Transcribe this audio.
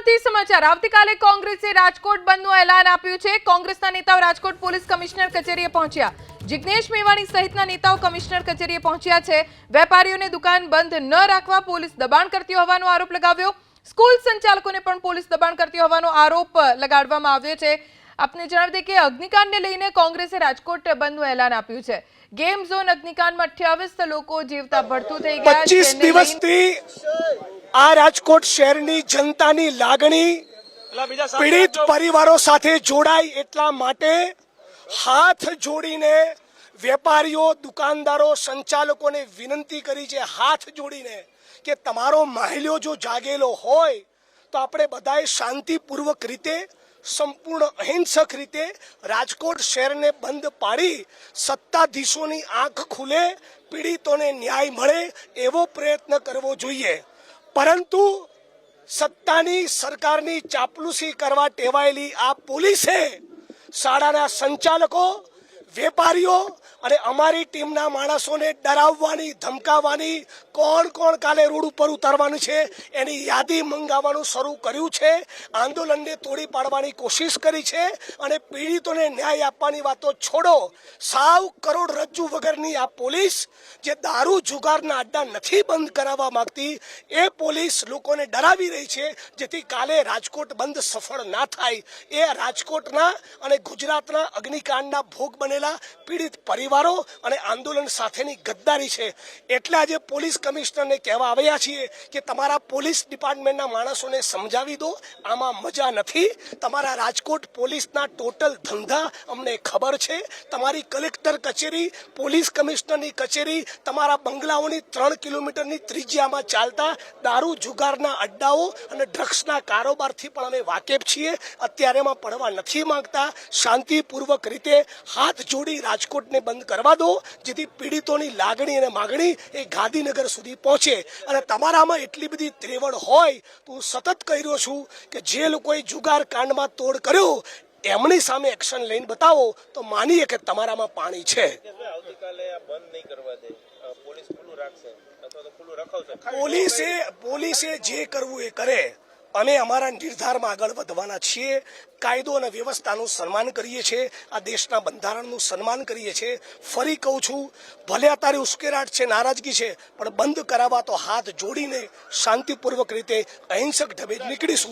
રાજકોટથી સમાચાર. આવતીકાલે કોંગ્રેસે રાજકોટ બંધનું એલાન આપ્યું છે. કોંગ્રેસના નેતાઓ રાજકોટ પોલીસ કમિશનર કચેરીએ પહોંચ્યા. જિગ્નેશ મેવાણી સહિતના નેતાઓ કમિશનર કચેરીએ પહોંચ્યા છે. વેપારીઓને દુકાન બંધ ન રાખવા પોલીસ દબાણ કરતી હોવાનો આરોપ લગાવ્યો. સ્કૂલ સંચાલકોને પણ પોલીસ દબાણ કરતી હોવાનો આરોપ લગાડવામાં આવ્યો છે. આપને જણાવી દઈએ કે અગ્નિકાંડને લઈને કોંગ્રેસે રાજકોટ બંધનું એલાન આપ્યું છે. ગેમ ઝોન અગ્નિકાંડમાં અઠ્યાવીસ લોકો જીવતા ભરતું થઈ ગયા પચીસ દિવસથી આ રાજકોટ શહેરની જનતાની લાગણી પીડિત પરિવારો સાથે જોડાય એટલા માટે હાથ જોડીને વેપારીઓ દુકાનદારો સંચાલકોને વિનંતી કરી છે હાથ જોડીને કે તમારો માહિલ્યો જો જાગેલો હોય તો આપણે બધાએ શાંતિપૂર્વક રીતે સંપૂર્ણ અહિંસક રીતે રાજકોટ શહેરને બંધ પાડી સત્તાધીશોની આંખ ખુલે પીડિતોને ન્યાય મળે એવો પ્રયત્ન કરવો જોઈએ. પરંતુ સત્તાની સરકારની ચાપલુસી કરવા ટેવાયેલી આ પોલીસે શાળાના સંચાલકો વેપારીઓ અને અમારી ટીમના માણસોને ડરાવવાની, ધમકાવવાની, કોણ કોણ કાલે રોડ ઉપર ઉતારવાનું છે, એની યાદી મંગાવવાનું શરૂ કર્યું છે, આંદોલનને તોડી પાડવાની કોશિશ કરી છે અને પીડિતોને ન્યાય આપવાની વાતો છોડો. સાવ કરોડ રજ્જુ વગરની આ પોલીસ જે દારૂ જુગારના અડ્ડા નથી બંધ કરાવવા માંગતી, એ પોલીસ લોકોને ડરાવી રહી છે, જેથી કાલે રાજકોટ બંધ સફળ ના થાય. એ રાજકોટના અને ગુજરાતના અગ્નિકાંડના ભોગ બનેલા પીડિત પરિવારો અને આંદોલન સાથેની ગદ્દારી છે. એટલે આજે પોલીસ કમિશનરને કહેવા આવ્યા છીએ કે તમારા પોલીસ ડિપાર્ટમેન્ટના માણસોને સમજાવી દો. આમાં મજા નથી. તમારા રાજકોટ પોલીસના ટોટલ ધંધા અમને ખબર છે. તમારી કલેક્ટર કચેરી, પોલીસ કમિશનરની કચેરી, તમારા બંગલાઓની ત્રણ કિલોમીટરની ત્રિજ્યામાં ચાલતા દારૂ જુગારના અડ્ડાઓ અને ડ્રગ્સના કારોબારથી પણ અમે વાકેફ છીએ. અત્યારે એમાં પડવા નથી માંગતા. શાંતિપૂર્વક રીતે હાથ જોડી રાજકોટને બંધ કરવા દો જેથી પીડિતોની લાગણી અને માગણી એ ગાંધીનગર સુધી પહોંચે. અને તમારામાં એટલી બધી ત્રેવડ હોય તો હું સતત કહી રહ્યો છું કે જે લોકોએ જુગાર કાંડમાં તોડ કર્યો એમની સામે એક્શન લઈને બતાવો તો માનીએ કે તમારામાં પાણી છે. પોલીસે પોલીસે જે કરવું એ કરે. અમે અમારા નિર્ધારમાં આગળ વધવાના છીએ. કાયદો અને વ્યવસ્થાનું સન્માન કરીએ છીએ. આ દેશના બંધારણનું સન્માન કરીએ છીએ. ફરી કહું છું, ભલે અત્યારે ઉશ્કેરાટ છે, નારાજગી છે, પણ બંધ કરાવવા તો હાથ જોડીને શાંતિપૂર્વક રીતે અહિંસક ઢબે નીકળીશું.